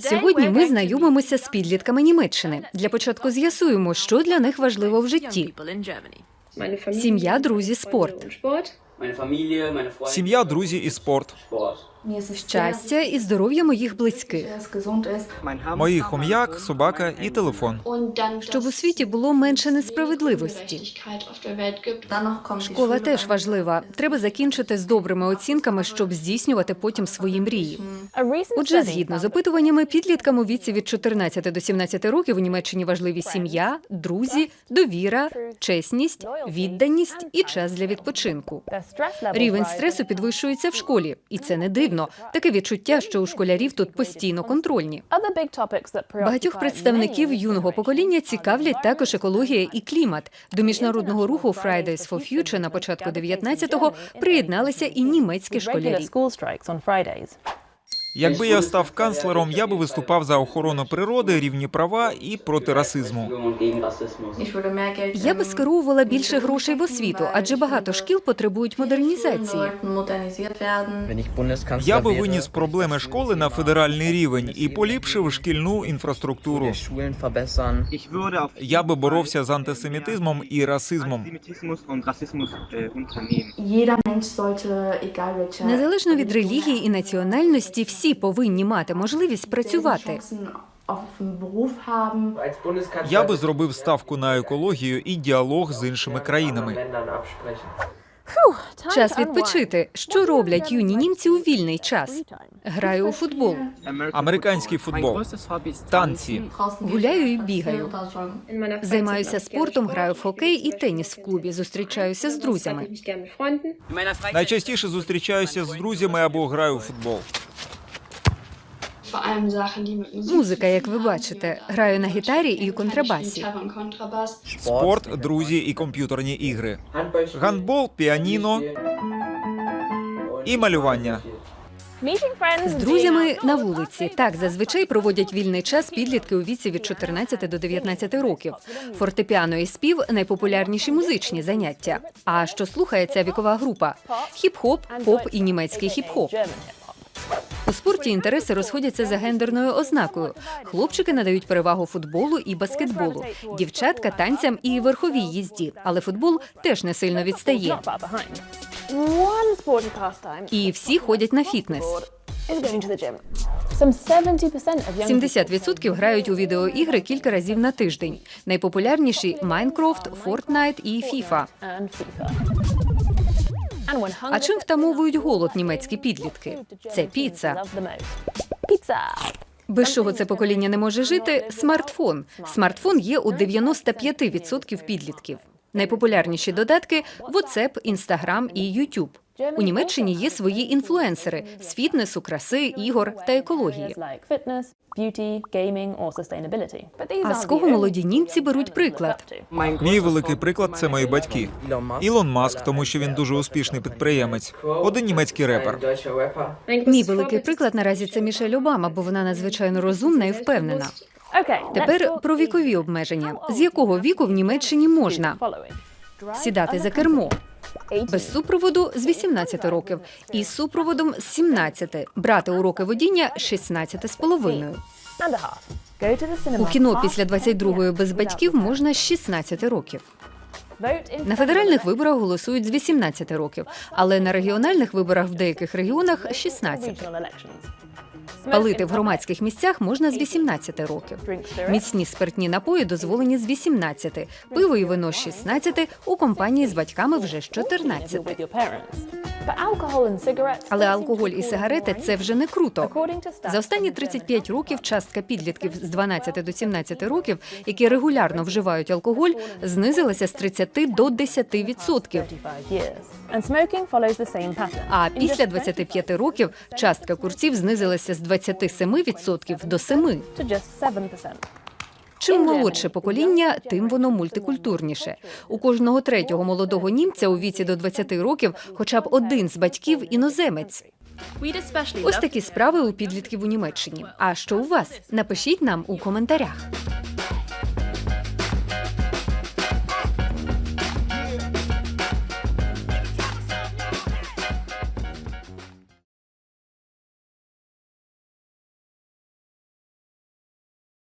Сьогодні ми знайомимося з підлітками Німеччини. Для початку з'ясуємо, що для них важливо в житті. Сім'я, друзі, спорт. Сім'я, друзі і спорт. Щастя і здоров'я моїх близьких. Мої хом'як, собака і телефон. Щоб у світі було менше несправедливості. Школа теж важлива. Треба закінчити з добрими оцінками, щоб здійснювати потім свої мрії. Отже, згідно з опитуваннями, підліткам у віці від 14 до 17 років у Німеччині важливі сім'я, друзі, довіра, чесність, відданість і час для відпочинку. Рівень стресу підвищується в школі, і це не дивно. Таке відчуття, що у школярів тут постійно контрольні. Багатьох представників юного покоління цікавлять також екологія і клімат. До міжнародного руху Fridays for Future на початку 19-го приєдналися і німецькі школярі. Якби я став канцлером, я би виступав за охорону природи, рівні права і проти расизму. Я би скеровувала більше грошей в освіту, адже багато шкіл потребують модернізації. Я би виніс проблеми школи на федеральний рівень і поліпшив шкільну інфраструктуру. Я би боровся з антисемітизмом і расизмом. Незалежно від релігії і національності, всі повинні мати можливість працювати. Я би зробив ставку на екологію і діалог з іншими країнами. Час відпочити. Що роблять юні німці у вільний час? Граю у футбол, Американський футбол, танці. гуляю і бігаю. Займаюся спортом, граю в хокей і теніс в клубі. Зустрічаюся з друзями. Найчастіше зустрічаюся з друзями або граю у футбол. Музика, як ви бачите, граю на гітарі і контрабасі. Спорт, друзі і комп'ютерні ігри. Гандбол, піаніно і малювання. З друзями на вулиці так зазвичай проводять вільний час підлітки у віці від 14 до 19 років. Фортепіано і спів найпопулярніші музичні заняття. А що слухає ця вікова група? Хіп-хоп, поп і німецький хіп-хоп. У спорті інтереси розходяться за гендерною ознакою. Хлопчики надають перевагу футболу і баскетболу, дівчатка танцям і верховій їзді. Але футбол теж не сильно відстає. І всі ходять на фітнес. 70% грають у відеоігри кілька разів на тиждень. Найпопулярніші Майнкрафт, Fortnite і FIFA. А чим втамовують голод німецькі підлітки? Це піца. Без чого це покоління не може жити? Смартфон. Смартфон є у 95% підлітків. Найпопулярніші додатки WhatsApp, Instagram і YouTube. У Німеччині є свої інфлюенсери з фітнесу, краси, ігор та екології. А з кого молоді німці беруть приклад? Мій великий приклад це мої батьки. Ілон Маск, тому що він дуже успішний підприємець. Один німецький репер. Мій великий приклад наразі це Мішель Обама, бо вона надзвичайно розумна і впевнена. Тепер про вікові обмеження. З якого віку в Німеччині можна сідати за кермо? Без супроводу з 18 років і з супроводом з 17, брати уроки водіння 16 з половиною. У кіно після 22-ї без батьків можна з 16 років. На федеральних виборах голосують з 18 років, але на регіональних виборах в деяких регіонах 16. Палити в громадських місцях можна з 18 років. Міцні спиртні напої дозволені з 18, пиво і вино з 16, у компанії з батьками вже з 14. Але алкоголь і сигарети це вже не круто. За останні 35 років частка підлітків з 12 до 17 років, які регулярно вживають алкоголь, знизилася з 30 до 10 відсотків. А після 25 років частка курців знизилася з 27% до 7. Чим молодше покоління, тим воно мультикультурніше. У кожного третього молодого німця у віці до 20 років хоча б один з батьків іноземець. Ось такі справи у підлітків у Німеччині. А що у вас? Напишіть нам у коментарях.